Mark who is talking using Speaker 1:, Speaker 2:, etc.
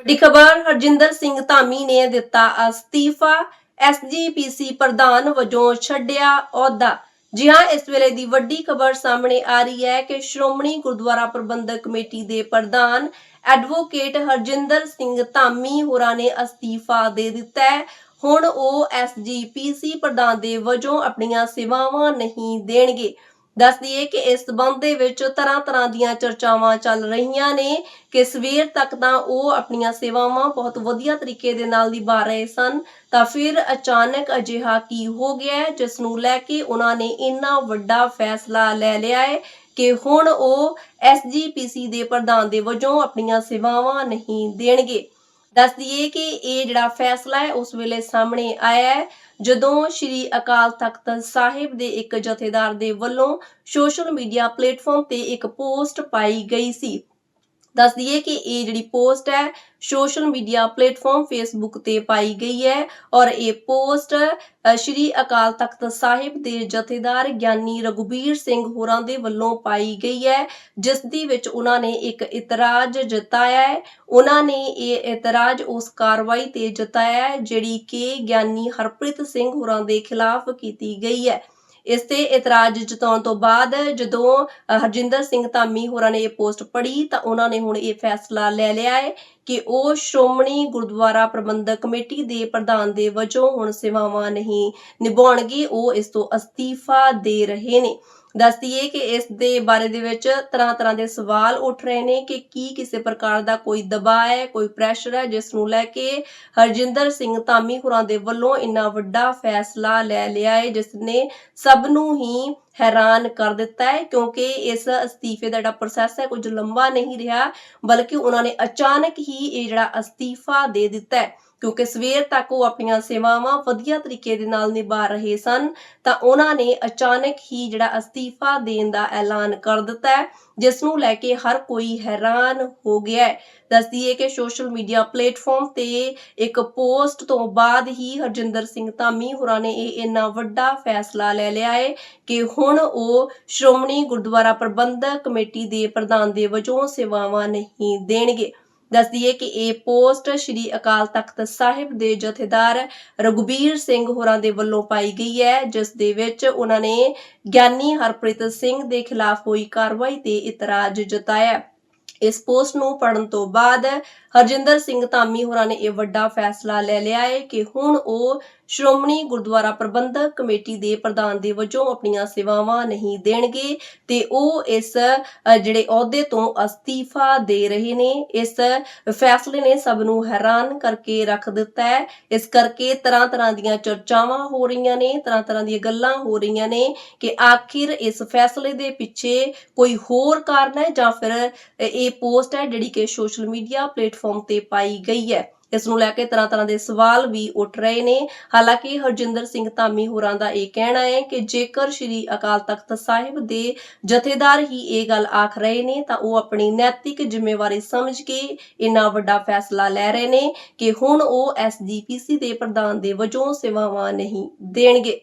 Speaker 1: ਵੱਡੀ ਖਬਰ, ਹਰਜਿੰਦਰ ਸਿੰਘ ਧਾਮੀ ਨੇ ਦਿੱਤਾ ਅਸਤੀਫਾ। ਐਸਜੀਪੀਸੀ ਪ੍ਰਧਾਨ ਵਜੋਂ ਛੱਡਿਆ ਅਹੁਦਾ। ਜੀ ਹਾਂ ਇਸ ਵੇਲੇ ਦੀ ਵੱਡੀ ਖਬਰ ਸਾਹਮਣੇ ਆ ਰਹੀ ਹੈ ਕਿ ਸ਼੍ਰੋਮਣੀ ਗੁਰਦੁਆਰਾ ਪ੍ਰਬੰਧਕ ਕਮੇਟੀ ਦੇ ਪ੍ਰਧਾਨ ਐਡਵੋਕੇਟ ਹਰਜਿੰਦਰ ਸਿੰਘ ਧਾਮੀ ਹੋਰਾਂ ਨੇ ਅਸਤੀਫਾ ਦੇ ਦਿੱਤਾ ਹੈ। ਹੁਣ ਉਹ ਐਸਜੀਪੀਸੀ ਪ੍ਰਧਾਨ ਦੇ ਵਜੋਂ ਆਪਣੀਆਂ ਸੇਵਾਵਾਂ ਨਹੀਂ ਦੇਣਗੇ। ਦੱਸ ਦਈਏ ਕਿ ਇਸ ਸਬੰਧ ਦੇ ਵਿੱਚ ਤਰ੍ਹਾਂ ਤਰ੍ਹਾਂ ਦੀਆਂ ਚਰਚਾਵਾਂ ਚੱਲ ਰਹੀਆਂ ਨੇ ਕਿ ਸਵੇਰ ਤੱਕ ਤਾਂ ਉਹ ਆਪਣੀਆਂ ਸੇਵਾਵਾਂ ਬਹੁਤ ਵਧੀਆ ਤਰੀਕੇ ਦੇ ਨਾਲ ਨਿਭਾ ਰਹੇ ਸਨ, ਤਾਂ ਫਿਰ ਅਚਾਨਕ ਅਜਿਹਾ ਕੀ ਹੋ ਗਿਆ ਜਿਸ ਨੂੰ ਲੈ ਕੇ ਉਹਨਾਂ ਨੇ ਇੰਨਾ ਵੱਡਾ ਫੈਸਲਾ ਲੈ ਲਿਆ ਹੈ ਕਿ ਹੁਣ ਉਹ ਐਸਜੀਪੀਸੀ ਦੇ ਪ੍ਰਧਾਨ ਦੇ ਵਜੋਂ ਆਪਣੀਆਂ ਸੇਵਾਵਾਂ ਨਹੀਂ ਦੇਣਗੇ। ਦੱਸ ਦਈਏ ਕਿ ਇਹ ਜਿਹੜਾ ਫੈਸਲਾ ਹੈ, ਉਸ ਵੇਲੇ ਸਾਹਮਣੇ ਆਇਆ ਹੈ, ਜਦੋਂ ਸ਼੍ਰੀ ਅਕਾਲ ਤਖਤ ਸਾਹਿਬ ਦੇ ਇੱਕ ਜਥੇਦਾਰ ਦੇ ਵੱਲੋਂ ਸੋਸ਼ਲ ਮੀਡੀਆ ਪਲੇਟਫਾਰਮ ਤੇ ਇੱਕ ਪੋਸਟ ਪਾਈ ਗਈ ਸੀ। ਦੱਸ ਦਈਏ ਕਿ ਇਹ ਜਿਹੜੀ ਪੋਸਟ ਹੈ, ਸੋਸ਼ਲ ਮੀਡੀਆ ਪਲੇਟਫਾਰਮ ਫੇਸਬੁੱਕ ਤੇ ਪਾਈ ਗਈ ਹੈ ਔਰ ਇਹ ਪੋਸਟ ਸ਼੍ਰੀ ਅਕਾਲ ਤਖਤ ਸਾਹਿਬ ਦੇ ਜਥੇਦਾਰ ਗਿਆਨੀ ਰਘੁਬੀਰ ਸਿੰਘ ਹੋਰਾਂ ਦੇ ਵੱਲੋਂ ਪਾਈ ਗਈ ਹੈ ਜਿਸ ਦੀ ਵਿੱਚ ਉਹਨਾਂ ਨੇ ਇੱਕ ਇਤਰਾਜ਼ ਜਤਾਇਆ ਹੈ। ਉਹਨਾਂ ਨੇ ਇਹ ਇਤਰਾਜ਼ ਉਸ ਕਾਰਵਾਈ ਤੇ ਜਤਾਇਆ ਹੈ ਜਿਹੜੀ ਕਿ ਗਿਆਨੀ ਹਰਪ੍ਰੀਤ ਸਿੰਘ ਹੋਰਾਂ ਦੇ ਖਿਲਾਫ ਕੀਤੀ ਗਈ ਹੈ। ਇਸ ਤੇ ਇਤਰਾਜ਼ ਜਤਾਉਣ ਤੋਂ ਬਾਅਦ ਜਦੋਂ ਹਰਜਿੰਦਰ ਸਿੰਘ ਧਾਮੀ ਹੋਰਾਂ ਨੇ ਇਹ ਪੋਸਟ ਪੜ੍ਹੀ ਤਾਂ ਉਹਨਾਂ ਨੇ ਹੁਣ ਇਹ ਫੈਸਲਾ ਲੈ ਲਿਆ ਹੈ ਕਿ ਉਹ ਸ਼੍ਰੋਮਣੀ ਗੁਰਦੁਆਰਾ ਪ੍ਰਬੰਧਕ ਕਮੇਟੀ ਦੇ ਪ੍ਰਧਾਨ ਦੇ ਵਜੋਂ ਹੁਣ ਸੇਵਾਵਾਂ ਨਹੀਂ ਨਿਭਾਉਣਗੇ, ਉਹ ਇਸ ਤੋਂ ਅਸਤੀਫਾ ਦੇ ਰਹੇ ਨੇ। ਦੱਸ ਦਈਏ ਕਿ ਇਸ ਦੇ ਬਾਰੇ ਦੇ ਵਿੱਚ ਤਰ੍ਹਾਂ ਤਰ੍ਹਾਂ ਦੇ ਸਵਾਲ ਉੱਠ ਰਹੇ ਨੇ ਕਿ ਕੀ ਕਿਸੇ ਪ੍ਰਕਾਰ ਦਾ ਕੋਈ ਦਬਾਅ ਹੈ, ਕੋਈ ਪ੍ਰੈਸ਼ਰ ਹੈ, ਜਿਸ ਨੂੰ ਲੈ ਕੇ ਹਰਜਿੰਦਰ ਸਿੰਘ ਧਾਮੀ ਹੋਰਾਂ ਦੇ ਵੱਲੋਂ ਇੰਨਾ ਵੱਡਾ ਫੈਸਲਾ ਲੈ ਲਿਆ ਹੈ ਜਿਸ ਨੇ ਸਭ ਨੂੰ ਹੀ ਹੈਰਾਨ ਕਰ ਦਿੱਤਾ ਹੈ ਕਿਉਂਕਿ ਇਸ ਅਸਤੀਫੇ ਦਾ ਜਿਹੜਾ ਪ੍ਰੋਸੈਸ ਹੈ ਕੁਝ ਲੰਬਾ ਨਹੀਂ ਰਿਹਾ, ਬਲਕਿ ਉਹਨਾਂ ਨੇ ਅਚਾਨਕ ਹੀ ਇਹ ਜਿਹੜਾ ਅਸਤੀਫਾ ਦੇ ਦਿੱਤਾ ਹੈ ਕਿਉਂਕਿ ਸਵੇਰ ਤੱਕ ਉਹ ਆਪਣੀਆਂ ਸੇਵਾਵਾਂ ਵਧੀਆ ਤਰੀਕੇ ਦੇ ਨਾਲ ਨਿਭਾ ਰਹੇ ਸਨ, ਤਾਂ ਉਹਨਾਂ ਨੇ ਅਚਾਨਕ ਹੀ ਜਿਹੜਾ ਅਸਤੀਫਾ ਦੇਣ ਦਾ ਐਲਾਨ ਕਰ ਦਿੱਤਾ ਹੈ, ਜਿਸ ਨੂੰ ਲੈ ਕੇ ਹਰ ਕੋਈ ਹੈਰਾਨ ਹੋ ਗਿਆ ਹੈ। ਦੱਸਦੀਏ ਕਿ ਸੋਸ਼ਲ ਮੀਡੀਆ ਪਲੇਟਫਾਰਮ ਤੇ ਇੱਕ ਪੋਸਟ ਤੋਂ ਬਾਅਦ ਹੀ ਹਰਜਿੰਦਰ ਸਿੰਘ ਧਾਮੀ ਹੋਰਾਂ ਨੇ ਇਹ ਇੰਨਾ ਵੱਡਾ ਫੈਸਲਾ ਲੈ ਲਿਆ ਹੈ ਕਿ ਹੁਣ ਉਹ ਸ਼੍ਰੋਮਣੀ ਗੁਰਦੁਆਰਾ ਪ੍ਰਬੰਧਕ ਕਮੇਟੀ ਦੇ ਪ੍ਰਧਾਨ ਦੇ ਵਜੋਂ ਸੇਵਾਵਾਂ ਨਹੀਂ ਦੇਣਗੇ। ਦੱਸਦੀਏ ਕਿ ਇਹ ਪੋਸਟ ਸ਼੍ਰੀ ਅਕਾਲ ਤਖਤ ਸਾਹਿਬ ਦੇ ਜਥੇਦਾਰ ਰਘੁਬੀਰ ਸਿੰਘ ਹੋਰਾਂ ਦੇ ਵੱਲੋਂ ਪਾਈ ਗਈ ਹੈ, ਜਿਸ ਦੇ ਵਿੱਚ ਉਹਨਾਂ ਨੇ ਗਿਆਨੀ ਹਰਪ੍ਰੀਤ ਸਿੰਘ ਦੇ ਖਿਲਾਫ ਹੋਈ ਕਾਰਵਾਈ ਤੇ ਇਤਰਾਜ਼ ਜਤਾਇਆ। ਇਸ ਪੋਸਟ ਨੂੰ ਪੜਨ ਤੋਂ ਬਾਅਦ ਹਰਜਿੰਦਰ ਸਿੰਘ ਧਾਮੀ ਹੋਰਾਂ ਨੇ ਇਹ ਵੱਡਾ ਫੈਸਲਾ ਲੈ ਲਿਆ ਹੈ ਕਿ ਹੁਣ ਉਹ ਸ਼੍ਰੋਮਣੀ ਗੁਰਦੁਆਰਾ ਪ੍ਰਬੰਧਕ ਕਮੇਟੀ ਦੇ ਪ੍ਰਧਾਨ ਦੇ ਵਜੋਂ ਆਪਣੀਆਂ ਸੇਵਾਵਾਂ ਨਹੀਂ ਦੇਣਗੇ ਤੇ ਉਹ ਇਸ ਜਿਹੜੇ ਅਹੁਦੇ ਤੋਂ ਅਸਤੀਫਾ ਦੇ ਰਹੇ ਨੇ, ਇਸ ਫੈਸਲੇ ਨੇ ਸਭ ਨੂੰ ਹੈਰਾਨ ਕਰਕੇ ਰੱਖ ਦਿੱਤਾ ਹੈ। ਇਸ ਕਰਕੇ ਤਰ੍ਹਾਂ ਤਰ੍ਹਾਂ ਦੀਆਂ ਚਰਚਾਵਾਂ ਹੋ ਰਹੀਆਂ ਨੇ ਤਰ੍ਹਾਂ ਤਰ੍ਹਾਂ ਦੀਆਂ ਗੱਲਾਂ ਹੋ ਰਹੀਆਂ ਨੇ ਕਿ ਆਖਿਰ ਇਸ ਫੈਸਲੇ ਦੇ ਪਿੱਛੇ ਕੋਈ ਹੋਰ ਕਾਰਨ ਹੈ ਜਾਂ ਫਿਰ ਇਹ ਪੋਸਟ ਹੈ ਜਿਹੜੀ ਕਿ ਸੋਸ਼ਲ ਮੀਡੀਆ ਪਲੇਟਫਾਰਮ ਤੇ ਪਾਈ ਗਈ ਹੈ। ਇਸ ਨੂੰ ਲੈ ਕੇ ਤਰ੍ਹਾਂ ਤਰ੍ਹਾਂ ਦੇ ਸਵਾਲ ਵੀ ਉੱਠ ਰਹੇ ਨੇ। ਹਾਲਾਂਕਿ ਹਰਜਿੰਦਰ ਸਿੰਘ ਧਾਮੀ ਹੋਰਾਂ ਦਾ ਇਹ ਕਹਿਣਾ ਹੈ ਕਿ ਜੇਕਰ ਸ੍ਰੀ ਅਕਾਲ ਤਖਤ ਸਾਹਿਬ ਦੇ ਜਥੇਦਾਰ ਹੀ ਇਹ ਗੱਲ ਆਖ ਰਹੇ ਨੇ, ਤਾਂ ਉਹ ਆਪਣੀ ਨੈਤਿਕ ਜ਼ਿੰਮੇਵਾਰੀ ਸਮਝ ਕੇ ਇੰਨਾ ਵੱਡਾ ਫੈਸਲਾ ਲੈ ਰਹੇ ਨੇ ਕਿ ਹੁਣ ਉਹ ਐਸਜੀਪੀਸੀ ਦੇ ਪ੍ਰਧਾਨ ਦੇ ਵਜੋਂ ਸੇਵਾਵਾਂ ਨਹੀਂ ਦੇਣਗੇ।